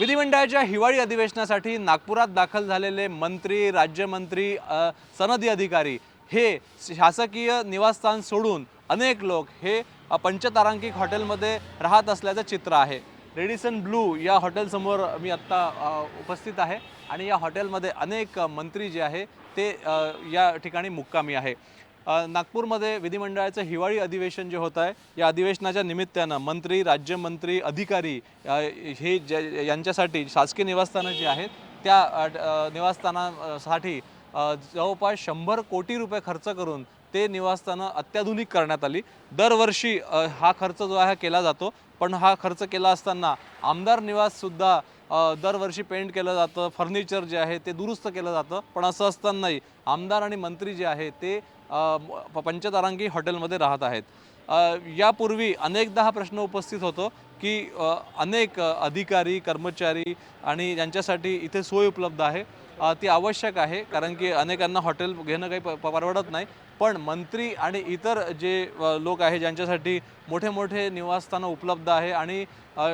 विधिमंडळाच्या हिवाळी अधिवेशनासाठी नागपुरात दाखल झालेले मंत्री राज्यमंत्री सनदी अधिकारी हे शासकीय निवासस्थान सोडून अनेक लोक हे पंचतारांकित पंचतारांकिक हॉटेलमध्ये राहत असल्याचं चित्र आहे. रेडिसन ब्लू या हॉटेलसमोर मी आत्ता उपस्थित आहे आणि या हॉटेलमध्ये अनेक मंत्री जे आहे ते या ठिकाणी मुक्कामी आहे. नागपूरमध्ये विधिमंडळाचं हिवाळी अधिवेशन जे होत आहे या अधिवेशनाच्या निमित्तानं मंत्री राज्यमंत्री अधिकारी हे जे यांच्यासाठी शासकीय निवासस्थानं जी आहेत त्या निवासस्थानासाठी जवळपास शंभर कोटी रुपये खर्च करून ते निवासस्थानं अत्याधुनिक करण्यात आली. दरवर्षी हा खर्च जो आहे केला जातो. पण हा खर्च केला असताना आमदार निवाससुद्धा दरवर्षी पेंट केलं जातं फर्निचर जे आहे ते दुरुस्त केलं जातं पण असं असतानाही आमदार आणि मंत्री जे आहे ते पंचतारांगी पंचतारांकी हॉटेलमध्ये राहत आहेत. यापूर्वी अनेकदा हा प्रश्न उपस्थित होतो की अनेक अधिकारी कर्मचारी आणि यांच्यासाठी इथे सोय उपलब्ध आहे ती आवश्यक आहे कारण की अनेकांना हॉटेल घेणं काही प- परवडत नाही. पण मंत्री आणि इतर जे लोक आहे ज्यांच्यासाठी मोठे मोठे निवासस्थानं उपलब्ध आहे आणि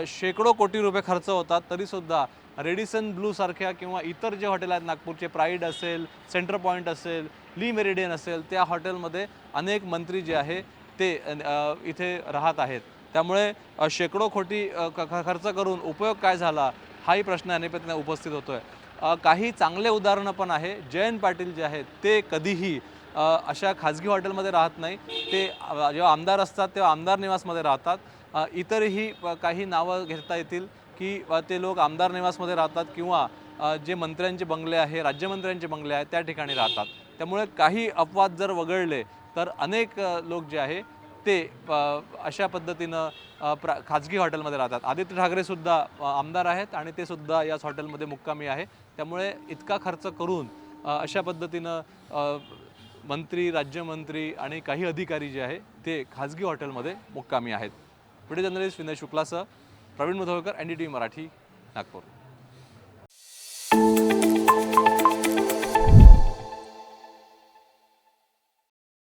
शेकडो कोटी रुपये खर्च होतात तरीसुद्धा रेडिसन ब्लूसारख्या किंवा इतर जे हॉटेल आहेत नागपूरचे प्राईड असेल सेंटर पॉईंट असेल ली मेरिडियन असेल त्या हॉटेलमध्ये अनेक मंत्री जे आहे ते इथे राहत आहेत. त्यामुळे शेकडो खोटी ख- ख- खर्च करून उपयोग काय झाला हाही प्रश्न या उपस्थित होतो आहे काही चांगले उदाहरणं पण आहे. जयंत पाटील जे आहेत ते कधीही अशा खाजगी हॉटेलमध्ये राहत नाही. ते जेव्हा आमदार असतात तेव्हा आमदार निवासमध्ये राहतात. इतरही काही नावं घेता येतील की ते लोक आमदार निवासमध्ये राहतात किंवा जे मंत्र्यांचे बंगले आहे राज्यमंत्र्यांचे बंगले आहेत त्या ठिकाणी राहतात. त्यामुळे काही अपवाद जर वगळले तर अनेक लोक जे आहे ते अशा पद्धतीनं प्रा खाजगी हॉटेलमध्ये राहतात. आदित्य ठाकरेसुद्धा आमदार आहेत आणि ते सुद्धा याच हॉटेलमध्ये मुक्कामी आहे. त्यामुळे इतका खर्च करून अशा पद्धतीनं मंत्री राज्यमंत्री आणि काही अधिकारी जे आहे ते खाजगी हॉटेलमध्ये मुक्कामी आहेत. Video journalist Vinay शुक्लासह Praveen Mudholkar N D T V Marathi Nagpur.